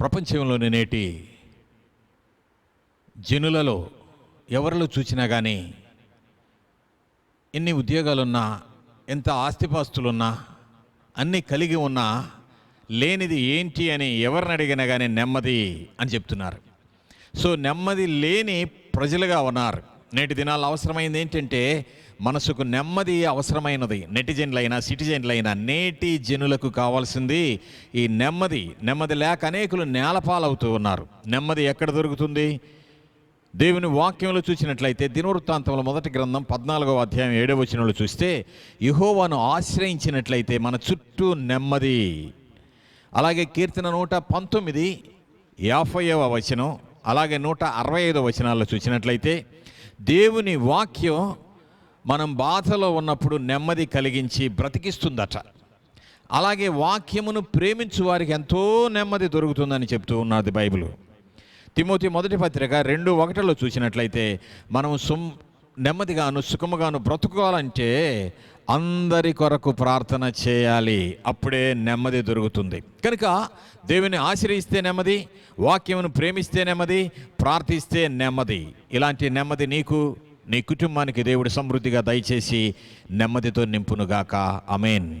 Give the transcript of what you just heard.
ప్రపంచంలోని నేటి జనులలో ఎవరిలో చూసినా కానీ ఎన్ని ఉద్యోగాలున్నా ఎంత ఆస్తిపాస్తులున్నా అన్నీ కలిగి ఉన్నా లేనిది ఏంటి అని ఎవరిని అడిగినా కానీ నెమ్మది అని చెప్తున్నారు. సో నెమ్మది లేని ప్రజలుగా ఉన్నారు. నేటి దినాల్లో అవసరమైంది ఏంటంటే మనసుకు నెమ్మది అవసరమైనది. నెటిజన్లైనా సిటిజన్లైనా నేటి జనులకు కావాల్సింది ఈ నెమ్మది. నెమ్మది లేక అనేకులు నేలపాలవుతూ ఉన్నారు. నెమ్మది ఎక్కడ దొరుకుతుంది? దేవుని వాక్యంలో చూసినట్లయితే దినవృత్తాంతంలో మొదటి గ్రంథం పద్నాలుగవ అధ్యాయం ఏడవ వచనంలో చూస్తే యహోవాను ఆశ్రయించినట్లయితే మన చుట్టూ నెమ్మది. అలాగే కీర్తన నూట పంతొమ్మిది యాభైవ వచనం అలాగే నూట అరవై ఐదో వచనాల్లో చూసినట్లయితే దేవుని వాక్యం మనం బాధలో ఉన్నప్పుడు నెమ్మది కలిగించి బ్రతికిస్తుందట. అలాగే వాక్యమును ప్రేమించు వారికి ఎంతో నెమ్మది దొరుకుతుందని చెప్తూ ఉన్నది బైబిల్. తిమోతి మొదటి పత్రిక రెండు ఒకటిలో చూసినట్లయితే మనం సుమ్ నెమ్మదిగాను సుఖముగాను బ్రతుకోవాలంటే అందరి కొరకు ప్రార్థన చేయాలి. అప్పుడే నెమ్మది దొరుకుతుంది. కనుక దేవుని ఆశ్రయిస్తే నెమ్మది వాక్యమును ప్రేమిస్తే నెమ్మది ప్రార్థిస్తే నెమ్మది. ఇలాంటి నెమ్మది నీకు నీ కుటుంబానికి దేవుడు సమృద్ధిగా దయచేసి నెమ్మదితో నింపునుగాక. అమేన్